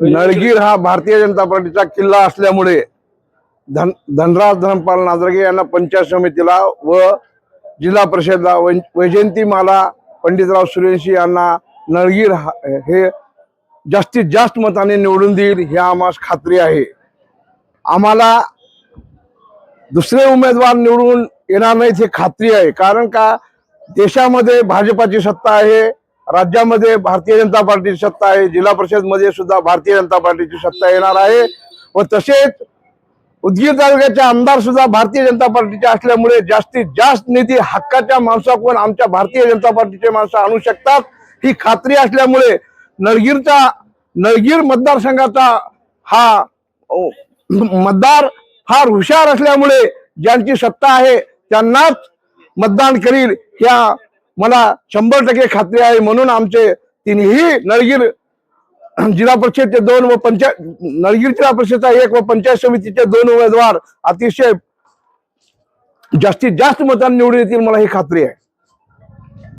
नळगीर हा भारतीय जनता पार्टीचा किल्ला असल्यामुळे धन धनराज धनपाल नाजरगे यांना पंचायत समितीला व जिल्हा परिषदला वैजयंतीमाला पंडितराव सूर्यवंशी यांना नळगीर हा- हे जास्तीत जास्त मताने निवडून देईल ही आम्हाला खात्री आहे. आम्हाला दुसरे उमेदवार निवडून येणार नाहीत हे खात्री आहे. कारण का? देशामध्ये भाजपाची सत्ता आहे. राज्यामध्ये भारतीय जनता पार्टीची सत्ता आहे जिल्हा परिषदमध्ये सुद्धा भारतीय जनता पार्टीची सत्ता येणार आहे. व तसेच उदगीर तालुक्याचे आमदार सुद्धा भारतीय जनता पार्टीचे असल्यामुळे जास्तीत जास्त निधी हक्काच्या माणसाकडून आमच्या भारतीय जनता पार्टीचे माणसं आणू शकतात. ही खात्री असल्यामुळे नळगीरचा नळगीर मतदारसंघाचा हा मतदार फार हुशार असल्यामुळे ज्यांची सत्ता आहे त्यांनाच मतदान करील या मला शंभर टक्के खात्री आहे म्हणून आमचे तिन्ही नळगीर जिल्हा परिषदचे दोन व पंचायत नळगीर जिल्हा परिषदचा एक व पंचायत समितीचे दोन उमेदवार अतिशय जास्तीत जास्त मतांनी निवडून येतील मला ही खात्री आहे.